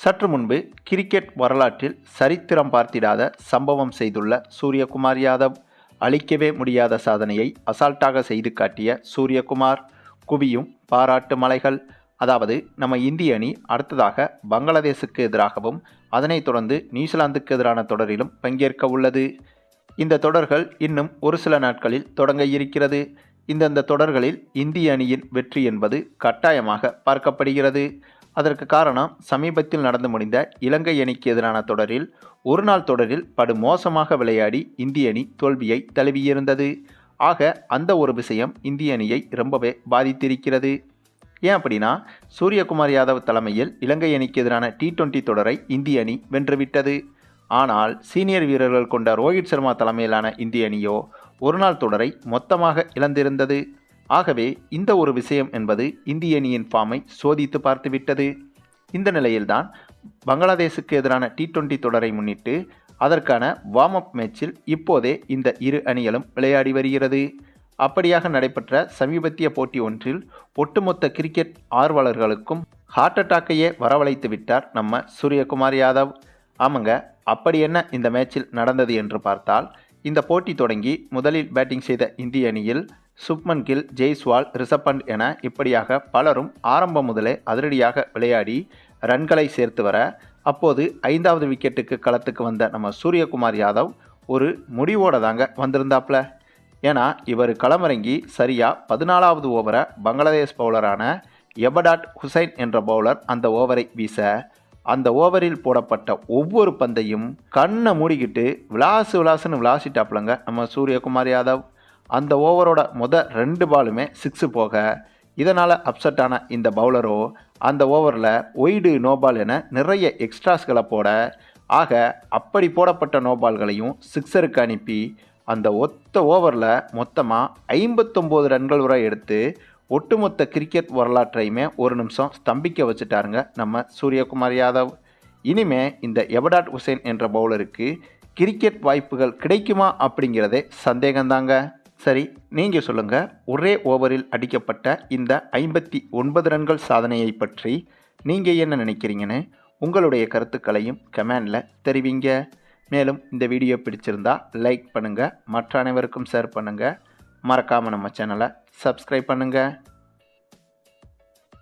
சற்று முன்பு கிரிக்கெட் வரலாற்றில் சரித்திரம் பார்த்திடாத சம்பவம் செய்துள்ள சூரியகுமார் யாதவ் அழிக்கவே முடியாத சாதனையை அசால்ட்டாக செய்து காட்டிய சூரியகுமார் குவியும் பாராட்டு மலைகள் அதாவது நம்ம இந்திய அணி அடுத்ததாக பங்களாதேசுக்கு எதிராகவும் அதனைத் தொடர்ந்து நியூசிலாந்துக்கு எதிரான தொடரிலும் பங்கேற்க உள்ளது. இந்த தொடர்கள் இன்னும் ஒரு சில நாட்களில் தொடங்க இருக்கிறது. இந்தந்த தொடர்களில் இந்திய அணியின் வெற்றி என்பது கட்டாயமாக பார்க்கப்படுகிறது. அதற்கு காரணம் சமீபத்தில் நடந்து முடிந்த இலங்கை அணிக்கு எதிரான தொடரில் ஒரு நாள் தொடரில் படு மோசமாக விளையாடி இந்திய அணி தோல்வியை தழுவியிருந்தது. ஆக அந்த ஒரு விஷயம் இந்திய அணியை ரொம்பவே பாதித்திருக்கிறது. ஏன் அப்படின்னா சூரியகுமார் யாதவ் தலைமையில் இலங்கை அணிக்கு எதிரான டி டுவெண்ட்டி தொடரை இந்திய அணி வென்றுவிட்டது. ஆனால் சீனியர் வீரர்கள் கொண்ட ரோஹித் சர்மா தலைமையிலான இந்திய அணியோ ஒருநாள் தொடரை மொத்தமாக இழந்திருந்தது. ஆகவே இந்த ஒரு விஷயம் என்பது இந்திய அணியின் ஃபார்மை சோதித்து பார்த்துவிட்டது. இந்த நிலையில்தான் பங்களாதேசுக்கு எதிரான டி டுவெண்டி தொடரை முன்னிட்டு அதற்கான வார்ம் அப் மேட்சில் இப்போதே இந்த இரு அணிகளும் விளையாடி வருகிறது. அப்படியாக நடைபெற்ற சமீபத்திய போட்டி ஒன்றில் ஒட்டுமொத்த கிரிக்கெட் ஆர்வலர்களுக்கும் ஹார்ட் அட்டாக்கையே வரவழைத்து விட்டார் நம்ம சூரியகுமார் யாதவ். ஆமாங்க அப்படி என்ன இந்த மேட்சில் நடந்தது என்று பார்த்தால் இந்த போட்டி தொடங்கி முதலில் பேட்டிங் செய்த இந்திய அணியில் சுப்மன் கில் ஜெய்ஸ்வால் ரிஷப் பண்ட் என இப்படியாக பலரும் ஆரம்பம் முதலே அதிரடியாக விளையாடி ரன்களை சேர்த்து வர அப்போது ஐந்தாவது விக்கெட்டுக்கு களத்துக்கு வந்த நம்ம சூரியகுமார் யாதவ் ஒரு முடிவோட தாங்க வந்திருந்தாப்ல. ஏன்னா இவர் களமிறங்கி சரியாக பதினாலாவது ஓவரை பங்களாதேஷ் பவுலரான எபடாட் ஹுசைன் என்ற பவுலர் அந்த ஓவரை வீச அந்த ஓவரில் போடப்பட்ட ஒவ்வொரு பந்தையும் கண்ணை மூடிக்கிட்டு விளாசு விளாசுன்னு விளாசிட்டாப்லங்க நம்ம சூரியகுமார் யாதவ். அந்த ஓவரோட முத ரெண்டு பாலுமே சிக்ஸு போக இதனால் அப்செட் ஆன இந்த பவுலரோ அந்த ஓவரில் ஒய்டு நோபால் என நிறைய எக்ஸ்ட்ராஸ்களை போட ஆக அப்படி போடப்பட்ட நோபால்களையும் சிக்ஸருக்கு அனுப்பி அந்த ஒத்த ஓவரில் மொத்தமாக ஐம்பத்தொம்போது ரன்கள் வரை எடுத்து ஒட்டுமொத்த கிரிக்கெட் வரலாற்றையுமே ஒரு நிமிஷம் ஸ்தம்பிக்க வச்சுட்டாருங்க நம்ம சூரியகுமார் யாதவ். இனிமே இந்த எபடாட் உசேன் என்ற பவுலருக்கு கிரிக்கெட் வாய்ப்புகள் கிடைக்குமா அப்படிங்கிறதே சந்தேகம்தாங்க. சரி நீங்கள் சொல்லுங்கள் ஒரே ஓவரில் அடிக்கப்பட்ட இந்த ஐம்பத்தி ஒன்பது ரன்கள் சாதனையை பற்றி நீங்கள் என்ன நினைக்கிறீங்கன்னு உங்களுடைய கருத்துக்களையும் கமெண்டில் தெரிவிங்க. மேலும் இந்த வீடியோ பிடிச்சிருந்தா லைக் பண்ணுங்கள் மற்ற அனைவருக்கும் ஷேர் பண்ணுங்கள் மறக்காமல் நம்ம சேனலை சப்ஸ்கிரைப் பண்ணுங்கள்